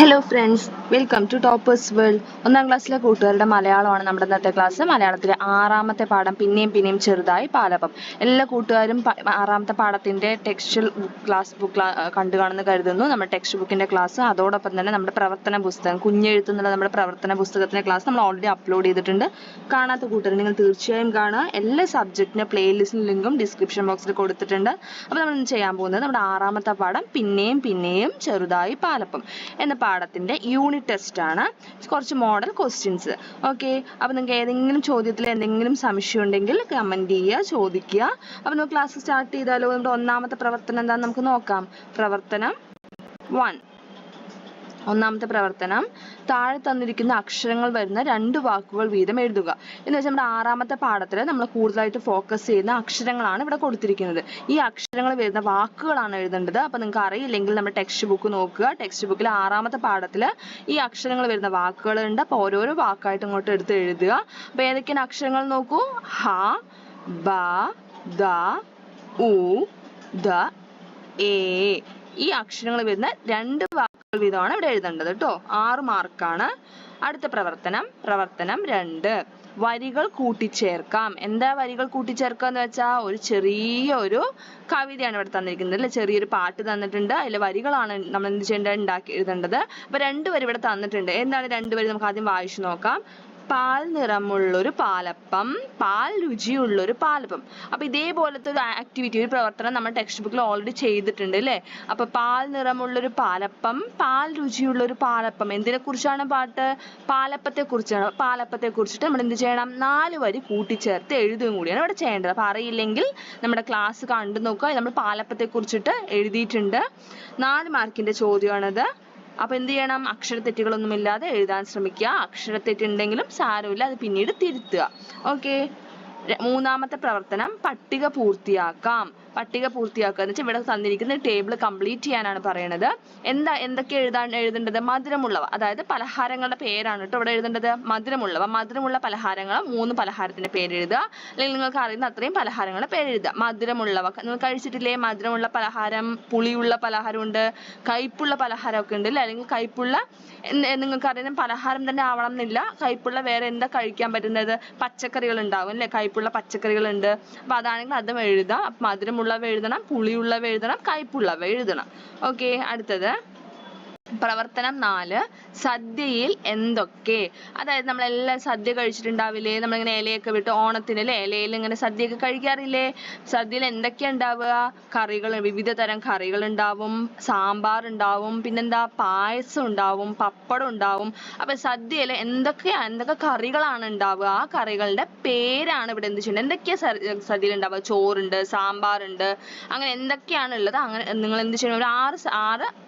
Hello friends welcome to toppers world ഒന്നാം ക്ലാസ്സിലെ കൂട്ടുകാരുടെ മലയാളമാണ് നമ്മുടെ ഇന്നത്തെ ക്ലാസ് മലയാളത്തിലെ ആറാമത്തെ പാഠം പിന്നെയും പിന്നെയും ചെറുതായി പാലപ്പം. എല്ലാ കൂട്ടുകാരും ആറാമത്തെ പാഠത്തിന്റെ ടെക്സ്റ്റൽ ക്ലാസ് ബുക്ക് കണ്ടു കാണുന്നു കരുതുന്നു. നമ്മുടെ ടെക്സ്റ്റ് ബുക്കിന്റെ ക്ലാസ് അതോടൊപ്പം തന്നെ നമ്മുടെ പ്രവർത്തന പുസ്തകം കുഞ്ഞെഴുത്ത് എന്നുള്ള നമ്മുടെ പ്രവർത്തന പുസ്തകത്തിന്റെ ക്ലാസ് നമ്മൾ ഓൾറെഡി അപ്ലോഡ് ചെയ്തിട്ടുണ്ട്. കാണാത്ത കൂട്ടുകാർ നിങ്ങൾ തീർച്ചയായും കാണുക. എല്ലാ സബ്ജക്റ്റിന്റെ പ്ലേലിസ്റ്റിന് ലിങ്കും ഡിസ്ക്രിപ്ഷൻ ബോക്സിൽ കൊടുത്തിട്ടുണ്ട്. അപ്പോൾ നമ്മൾ ചെയ്യാൻ പോകുന്നത് നമ്മുടെ ആറാമത്തെ പാഠം പിന്നെയും പിന്നെയും ചെറുതായി പാലപ്പം. എന്ന പാഠത്തിന്റെ യൂണിറ്റ് ടെസ്റ്റ് ആണ് കുറച്ച് മോഡൽ ക്വസ്റ്റ്യൻസ് ഓക്കെ അപ്പോൾ നിങ്ങൾക്ക് ഏതെങ്കിലും ചോദ്യത്തിൽ എന്തെങ്കിലും സംശയം ഉണ്ടെങ്കിൽ കമന്റ് ചെയ്യുക ചോദിക്കുക. അപ്പോൾ നമുക്ക് ക്ലാസ് സ്റ്റാർട്ട് ചെയ്താലോ? നമ്മുടെ ഒന്നാമത്തെ പ്രവർത്തനം എന്താണെന്ന് നമുക്ക് നോക്കാം. പ്രവർത്തനം വൺ ഒന്നാമത്തെ പ്രവർത്തനം. താഴെ തന്നിരിക്കുന്ന അക്ഷരങ്ങൾ വരുന്ന രണ്ട് വാക്കുകൾ വീതം എഴുതുക. എന്ന് വെച്ചാൽ നമ്മുടെ ആറാമത്തെ പാഠത്തിൽ നമ്മൾ കൂടുതലായിട്ട് ഫോക്കസ് ചെയ്യുന്ന അക്ഷരങ്ങളാണ് ഇവിടെ കൊടുത്തിരിക്കുന്നത്. ഈ അക്ഷരങ്ങൾ വരുന്ന വാക്കുകളാണ് എഴുതേണ്ടത്. അപ്പൊ നിങ്ങൾക്ക് അറിയില്ലെങ്കിൽ നമ്മുടെ ടെക്സ്റ്റ് ബുക്ക് നോക്കുക. ടെക്സ്റ്റ് ബുക്കിൽ ആറാമത്തെ പാഠത്തിൽ ഈ അക്ഷരങ്ങൾ വരുന്ന വാക്കുകൾ ഉണ്ട്. അപ്പൊ ഓരോരോ വാക്കായിട്ട് ഇങ്ങോട്ട് എടുത്ത് എഴുതുക. അപ്പൊ ഏതൊക്കെയാണ് അക്ഷരങ്ങൾ നോക്കൂ? ഹ ബ ദ ഉ ദ എ ഈ അക്ഷരങ്ങൾ വരുന്ന രണ്ട് വാക്കുകൾ വീതമാണ് ഇവിടെ എഴുതേണ്ടത് കേട്ടോ. ആറ് മാർക്കാണ്. അടുത്ത പ്രവർത്തനം പ്രവർത്തനം രണ്ട്. വരികൾ കൂട്ടിച്ചേർക്കാം. എന്താ വരികൾ കൂട്ടിച്ചേർക്കുക എന്ന് വെച്ചാൽ ഒരു ചെറിയ ഒരു കവിതയാണ് ഇവിടെ തന്നിരിക്കുന്നത് അല്ലെ? ചെറിയൊരു പാട്ട് തന്നിട്ടുണ്ട്. അതിലെ വരികളാണ് നമ്മൾ എന്ത് ചെയ്യേണ്ടത്? ഉണ്ടാക്കി എഴുതേണ്ടത്. അപ്പൊ രണ്ട് വരി ഇവിടെ തന്നിട്ടുണ്ട്. എന്താണ് രണ്ട് വരി? നമുക്ക് ആദ്യം വായിച്ചു നോക്കാം. പാൽ നിറമുള്ളൊരു പാലപ്പം പാൽ രുചിയുള്ളൊരു പാലപ്പം. അപ്പൊ ഇതേപോലത്തെ ഒരു ആക്ടിവിറ്റി ഒരു പ്രവർത്തനം നമ്മൾ ടെക്സ്റ്റ് ബുക്കിൽ ഓൾറെഡി ചെയ്തിട്ടുണ്ട് അല്ലേ? അപ്പൊ പാൽ നിറമുള്ളൊരു പാലപ്പം പാൽ രുചിയുള്ളൊരു പാലപ്പം എന്തിനെ കുറിച്ചാണ് പാട്ട്? പാലപ്പത്തെക്കുറിച്ചാണ്. പാലപ്പത്തെ കുറിച്ചിട്ട് നമ്മൾ എന്ത് ചെയ്യണം? നാല് വരി കൂട്ടിച്ചേർത്ത് എഴുതുകയും കൂടിയാണ് ഇവിടെ ചെയ്യേണ്ടത്. അപ്പൊ അറിയില്ലെങ്കിൽ നമ്മുടെ ക്ലാസ് കണ്ടു നോക്കുക. നമ്മൾ പാലപ്പത്തെ കുറിച്ചിട്ട് എഴുതിയിട്ടുണ്ട്. നാല് മാർക്കിന്റെ ചോദ്യമാണത്. അപ്പൊ എന്ത് ചെയ്യണം? അക്ഷരത്തെറ്റുകളൊന്നും ഇല്ലാതെ എഴുതാൻ ശ്രമിക്കുക. അക്ഷരത്തെറ്റുണ്ടെങ്കിലും സാരമില്ല. അത് പിന്നീട് തിരുത്തുക. ഓക്കെ മൂന്നാമത്തെ പ്രവർത്തനം പട്ടിക പൂർത്തിയാക്കാം. പട്ടിക പൂർത്തിയാക്കുക. എന്ന് വെച്ചാൽ ഇവിടെ തന്നിരിക്കുന്ന ടേബിൾ കംപ്ലീറ്റ് ചെയ്യാനാണ് പറയണത്. എന്താ എന്തൊക്കെ എഴുതാൻ എഴുതേണ്ടത്? മധുരമുള്ളവ. അതായത് പലഹാരങ്ങളുടെ പേരാണ് കേട്ടോ ഇവിടെ എഴുതേണ്ടത്. മധുരമുള്ളവ. മധുരമുള്ള പലഹാരങ്ങൾ മൂന്ന് പലഹാരത്തിന്റെ പേര് എഴുതുക. അല്ലെങ്കിൽ നിങ്ങൾക്ക് അറിയുന്ന അത്രയും പലഹാരങ്ങളുടെ പേര് എഴുതുക. മധുരമുള്ളവ. നിങ്ങൾ കഴിച്ചിട്ടില്ലേ? മധുരമുള്ള പലഹാരം പുളിയുള്ള പലഹാരമുണ്ട് കയ്പുള്ള പലഹാരമൊക്കെ ഉണ്ട് അല്ലേ? അല്ലെങ്കിൽ കയ്പുള്ള നിങ്ങൾക്ക് അറിയുന്ന പലഹാരം തന്നെ ആവണം എന്നില്ല. കയ്പുള്ള വേറെ എന്താ കഴിക്കാൻ പറ്റുന്നത്? പച്ചക്കറികൾ ഉണ്ടാവും അല്ലേ? കയ്പുള്ള പച്ചക്കറികൾ ഉണ്ട്. അപ്പൊ അതാണെങ്കിൽ അതും എഴുതാം അപ്പൊ മധുരമുള്ളവ എഴുതണം പുളിയുള്ളവ എഴുതണം കയ്പുള്ളവ എഴുതണം. ഓക്കെ അടുത്തത്. പ്രവർത്തനം നാല് സദ്യയിൽ എന്തൊക്കെ? അതായത് നമ്മളെല്ലാം സദ്യ കഴിച്ചിട്ടുണ്ടാവില്ലേ? നമ്മളിങ്ങനെ ഇലയൊക്കെ വിട്ട് ഓണത്തിന് അല്ലേ? ഇലയിൽ ഇങ്ങനെ സദ്യയൊക്കെ കഴിക്കാറില്ലേ? സദ്യയിൽ എന്തൊക്കെയാ ഉണ്ടാവുക? കറികൾ വിവിധ തരം കറികൾ ഉണ്ടാവും സാമ്പാർ ഉണ്ടാവും പിന്നെന്താ? പായസം ഉണ്ടാവും പപ്പടം ഉണ്ടാവും. അപ്പൊ സദ്യയിൽ എന്തൊക്കെയാ എന്തൊക്കെ കറികളാണ് ഉണ്ടാവുക? ആ കറികളുടെ പേരാണ് ഇവിടെ എന്ത് ചെയ്യുന്നത്? എന്തൊക്കെയാ സദ്യയിൽ ഉണ്ടാവുക? ചോറുണ്ട് സാമ്പാറുണ്ട്. അങ്ങനെ എന്തൊക്കെയാണ് ഉള്ളത്? അങ്ങനെ നിങ്ങൾ എന്ത് ചെയ്യണം? ഒരു ആറ് ആറ്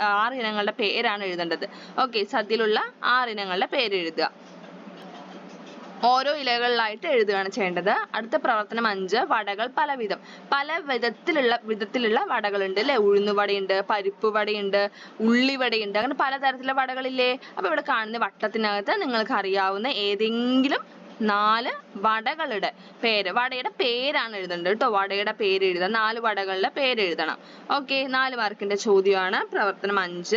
ആറ് ഇനങ്ങളുടെ പേരാണ് എഴുതേണ്ടത്. ഓക്കെ സദ്യയിലുള്ള ആറ് ഇനങ്ങളുടെ പേര് എഴുതുക. ഓരോ ഇലകളിലായിട്ട് എഴുതുകയാണ് ചെയ്യേണ്ടത്. അടുത്ത പ്രവർത്തനം അഞ്ച് വടകൾ പലവിധം. പല വിധത്തിലുള്ള വിധത്തിലുള്ള വടകളുണ്ട് അല്ലെ? ഉഴുന്നുവടയുണ്ട് പരിപ്പ് വടയുണ്ട് ഉള്ളിവടയുണ്ട് അങ്ങനെ പലതരത്തിലുള്ള വടകളില്ലേ? അപ്പൊ ഇവിടെ കാണുന്ന വട്ടത്തിനകത്ത് നിങ്ങൾക്ക് അറിയാവുന്ന ഏതെങ്കിലും നാല് വടകളുടെ പേര്. വടയുടെ പേരാണ് എഴുതേണ്ടത് കേട്ടോ. വടയുടെ പേര് എഴുതുക. നാല് വടകളുടെ പേര് എഴുതണം. ഓക്കെ നാല് മാർക്കിന്റെ ചോദ്യമാണ്. പ്രവർത്തനം അഞ്ച്.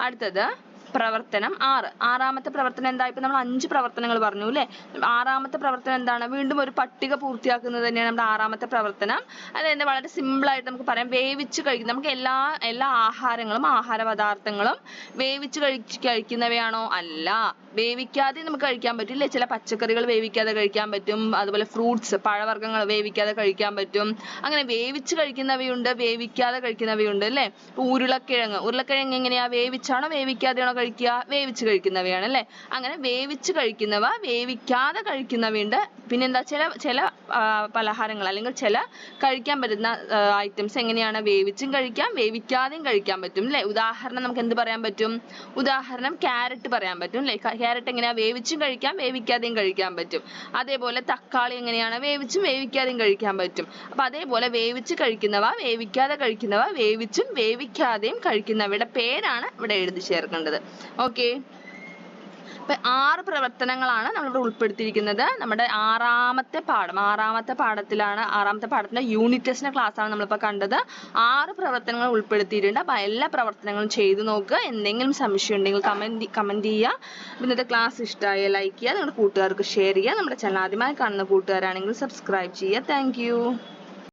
അടുത്തത് പ്രവർത്തനം ആറ്. ആറാമത്തെ പ്രവർത്തനം എന്താ? ഇപ്പൊ നമ്മൾ അഞ്ച് പ്രവർത്തനങ്ങൾ പറഞ്ഞു അല്ലേ? ആറാമത്തെ പ്രവർത്തനം എന്താണ്? വീണ്ടും ഒരു പട്ടിക പൂർത്തിയാക്കുന്നത് തന്നെയാണ് നമ്മുടെ ആറാമത്തെ പ്രവർത്തനം. അതായത് വളരെ സിമ്പിൾ ആയിട്ട് നമുക്ക് പറയാം. വേവിച്ച് കഴിക്കുന്ന നമുക്ക് എല്ലാ എല്ലാ ആഹാരങ്ങളും ആഹാര പദാർത്ഥങ്ങളും വേവിച്ച് കഴിച്ച് കഴിക്കുന്നവയാണോ? അല്ല. വേവിക്കാതെ നമുക്ക് കഴിക്കാൻ പറ്റില്ല ചില പച്ചക്കറികൾ വേവിക്കാതെ കഴിക്കാൻ പറ്റും. അതുപോലെ ഫ്രൂട്ട്സ് പഴവർഗങ്ങൾ വേവിക്കാതെ കഴിക്കാൻ പറ്റും. അങ്ങനെ വേവിച്ച് കഴിക്കുന്നവയുണ്ട് വേവിക്കാതെ കഴിക്കുന്നവയുണ്ട് അല്ലേ? ഉരുളക്കിഴങ്ങ്. ഉരുളക്കിഴങ്ങ് എങ്ങനെയാ? വേവിച്ചാണോ വേവിക്കാതെയാണോ കഴിക്കുക വേവിച്ച് കഴിക്കുന്നവയാണ് അല്ലേ അങ്ങനെ വേവിച്ച് കഴിക്കുന്നവ വേവിക്കാതെ കഴിക്കുന്നവയുണ്ട്. പിന്നെന്താ ചില ചില പലഹാരങ്ങൾ അല്ലെങ്കിൽ ചില കഴിക്കാൻ പറ്റുന്ന ഐറ്റംസ് എങ്ങനെയാണ് വേവിച്ചും കഴിക്കാം വേവിക്കാതെയും കഴിക്കാൻ പറ്റും അല്ലേ ഉദാഹരണം നമുക്ക് എന്ത് പറയാൻ പറ്റും? ഉദാഹരണം ക്യാരറ്റ് പറയാൻ പറ്റും അല്ലേ ക്യാരറ്റ് എങ്ങനെയാ? വേവിച്ചും കഴിക്കാം വേവിക്കാതെയും കഴിക്കാൻ പറ്റും. അതേപോലെ തക്കാളി എങ്ങനെയാണ്? വേവിച്ചും വേവിക്കാതെയും കഴിക്കാൻ പറ്റും. അപ്പൊ അതേപോലെ വേവിച്ച് കഴിക്കുന്നവ വേവിക്കാതെ കഴിക്കുന്നവ വേവിച്ചും വേവിക്കാതെയും കഴിക്കുന്നവയുടെ പേരാണ് ഇവിടെ എഴുതി ചേർക്കേണ്ടത്. ഓക്കെ അപ്പൊ ആറ് പ്രവർത്തനങ്ങളാണ് നമ്മളിവിടെ ഉൾപ്പെടുത്തിയിരിക്കുന്നത്. നമ്മുടെ ആറാമത്തെ പാഠം ആറാമത്തെ പാഠത്തിലാണ് ആറാമത്തെ പാഠത്തിന്റെ യൂണിറ്റ് ആണ് നമ്മളിപ്പോൾ കണ്ടത്. ആറ് പ്രവർത്തനങ്ങൾ ഉൾപ്പെടുത്തിയിട്ടുണ്ട്. അപ്പൊ എല്ലാ പ്രവർത്തനങ്ങളും ചെയ്തു നോക്കുക. എന്തെങ്കിലും സംശയം ഉണ്ടെങ്കിൽ കമന്റ് കമന്റ് ചെയ്യുക. ഇന്നത്തെ ക്ലാസ് ഇഷ്ടമായ ലൈക്ക് ചെയ്യുക. നിങ്ങളുടെ കൂട്ടുകാർക്ക് ഷെയർ ചെയ്യുക. നമ്മുടെ ചാനൽ ആദ്യമായി കാണുന്ന കൂട്ടുകാരാണെങ്കിൽ സബ്സ്ക്രൈബ് ചെയ്യുക. താങ്ക്